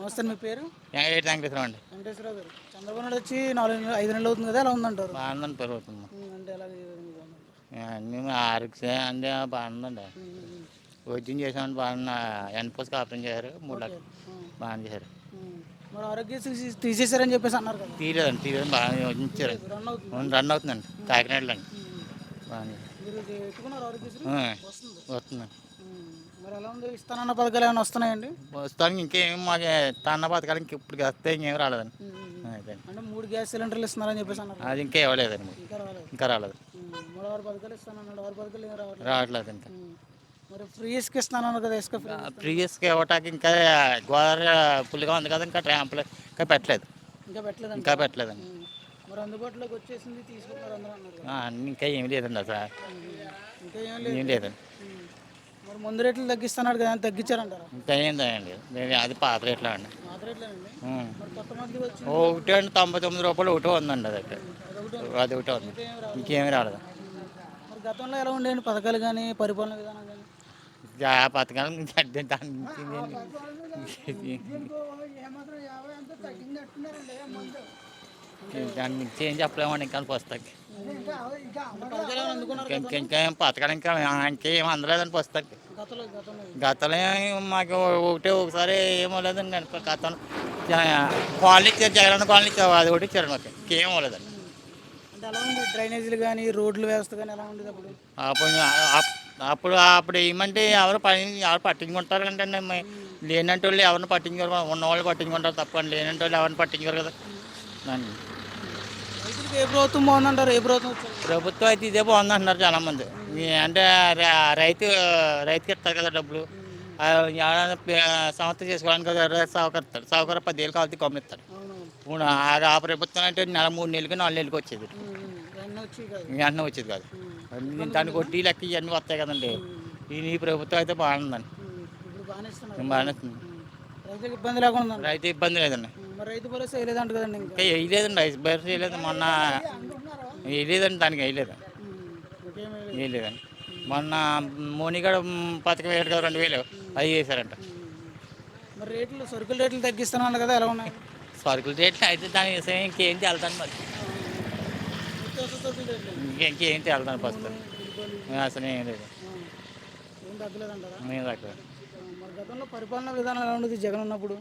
నమస్తే మీ పేరు? ఏటి వెంకటేశ్వరం అండి. వెంకటేశ్వరరావు గారు. చంద్రబాబు నాయుడు వచ్చి నాలుగు నెలలు ఐదు నెలలు అవుతుంది కదా ఎలా ఉందంటారు? బాగుందండి పెరుగుతుంది అంటే ఎలా? అన్నీ ఆరోగ్య అంటే బాగుందండి. వైద్యం చేసామంటే బాగా ఎన్పోస్కి ఆపరేషన్ చేశారు మూడు లక్షలు. బాగా చేశారు. మరి ఆరోగ్యశ్రీ తీసి- తీసేశారని చెప్పేసి అన్నారు కదా. తీరేదండి తీరేదని బాగా ఇచ్చారు రన్ అవుతుంది? రన్ అవుతుందండి కాకినాడలో అండి బాగా వస్తుంది. మరి ఎలా ఉంది? పథకాలు ఏమైనా వస్తున్నాయండి? ప్రస్తుతానికి ఇంకేం మాకు తన్న పథకాలు ఇంక ఇప్పుడు వస్తే ఇంకేం రాలేదండి. అంటే మూడు గ్యాస్ సిలిండర్లు ఇస్తున్నారని చెప్పేసి అన్నారు. అది ఇంకా ఇవ్వలేదండి. ఇంకా రాలేదు. పథకాలు ఇస్తానన్నాడు. ఆరు పథకాలు ఏం రావట్లేదు. రావట్లేదు ఇంకా. మరి ఫ్రీ ఇసుక ఇస్తానన్నారు కదా ఇసుక ఫ్రీ ఇవ్వటానికి ఇంకా గోదావరి ఫుల్గా ఉంది కదా ఇంకా ట్యాంపులు ఇంకా పెట్టలేదు. ఇంకా పెట్టలేదండి ఇంకా పెట్టలేదండి. మరి అందుబాటులోకి వచ్చేసింది తీసుకుంటున్నారు అందరూ అన్నారు కదా. ఆ, ఇంకా ఏమి లేదండి అసలు. ఇంకా ఏం లేదు. ఏం లేదండి మరి ముందు రేట్లు తగ్గిస్తున్నాడు కదా అని తగ్గించారంటారా? ఇంకా నేను అది పాత రేట్లో అండి. పాత రేట్లేనండి ఉం. మరి కొత్త మంది వచ్చి ఒకటి అండి తొంభై తొమ్మిది రూపాయలు ఒకటో ఉందండి అది. అదొకటి అది ఒకటే ఉంది. ఇంకేమీ రాలేదు. మరి గతంలో ఎలా ఉండేయండి? పథకాలు కానీ పరిపాలన విధానం కానీ ఆ పథకాలు దాని నుంచి ఏం చెప్పలేమండి ఇంకా అందుకున్నారు ఇంకా ఇంకా ఏం పథకాలు ఇంకా ఇంకేం అందలేదండి పుస్తకానికి. గతంలో మాకు ఒకటే ఒకసారి ఏమో లేదండి గతం. కాలనీ ఇచ్చారు జగన్ కాలనీ ఇచ్చారు అది ఒకటి ఇచ్చారు మాకు. ఇంకేం అవ్వలేదండి. డ్రైనేజీలు కానీ రోడ్ల వ్యవస్థ కానీ ఎలా ఉండేది అప్పుడు? అప్పుడు అప్- అప్పుడు ఏమంటే ఎవరు పని ఎవరు పట్టించుకుంటారు అంటే లేనంటే వాళ్ళు ఎవరిని పట్టించుకోరు ఉన్నవాళ్ళు పట్టించుకుంటారు తప్ప లేనంటే వాళ్ళు ఎవరిని పట్టించుకోరు కదా. దాన్ని. రైతులకు ఏ ప్రభుత్వం బాగుందంటారు? ఏ ప్రభుత్వం ప్రభుత్వం అయితే ఇదే బాగుంది అంటున్నారు చాలామంది. ఈ అంటే ర- రైతు రైతుకి ఇస్తారు కదా డబ్బులు. ఆ ఎవరైనా పే- సంస్థ చేసుకోవడానికి కదా రైతు సౌకర్యం సౌకర్యం పదివేలు కావాలి కమ్మిస్తాడు అవునవును. ఆ ఆ ప్రభుత్వం అంటే నెల మూడు నెలలకి నాలుగు నెలలకి వచ్చేది. ఉమ్, ఉమ్. ఇవన్నీ వచ్చి కాదు వెంటనే వచ్చేది కాదు. అన్ని దానికి వడ్డీ లెక్క ఇవన్నీ వస్తాయి కదండి. ఈ ఈ ప్రభుత్వం అయితే బాగుందండి. ఉమ్, ఇప్పుడు బాగానే ఇస్తున్నారు. బాగానే. రైతులకు ఇబ్బంది లేకుండా ఉందండి. రైతు ఇబ్బంది లేదండి. ఉమ్, మరి రైతు భరోసా వేయలేదంట కదండి ఇంకా? వేయలేదండి రైస్ బైర్స్ వేయలేదు. మొన్న వేయలేదండి దానికి వేయలేదు. వేయలేదండి. మొన్న మోనిగడ పథకం వేయడు కదా రెండు వేలు అది వేసారంట ఉమ్. మరి రేట్లు సరుకుల రేట్లు తగ్గిస్తున్నాను కదా ఎలా ఉన్నాయి? సరుకుల రేట్లు అయితే దాని విషయం ఇంకేం తేలుతాను మరి. ఇంకే- తేలుతాను ప్రస్తుతం అసలు ఏం లేదు. ఆ, మరి గతంలో పరిపాలన విధానం ఎలా ఉండేది? జగన్ ఉన్నప్పుడు?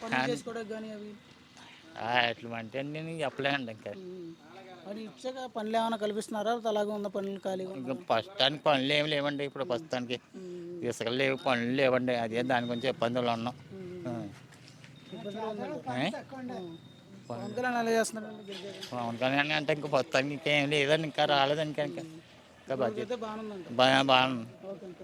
పనులు చేసుకోవడానికి కానీ అవి? ఎట్లా అంటే నేను చెప్పలేనండి ఇంకా. మరి ఇచ్చాక పనులు ఏమైనా కల్పిస్తున్నారా? అలాగే ఉన్న పనులు ఉన్నాయి? ఇంకా ప్రస్తుతానికి పనులు ఏమి లేవండి ఇప్పుడు ప్రస్తుతానికి. ఉమ్. ఇసుకలు లేవు పనులు లేవండి. అదే దాని గురించి ఇబ్బందులు ఉన్నాం. పవన్ కళ్యాణ్ అంటే ఇంకా ప్రస్తుతానికి ఇంకేం లేదండి ఇంకా రాలేదండి ఇంకా ఇంకా. బాగా బాగా ఓకే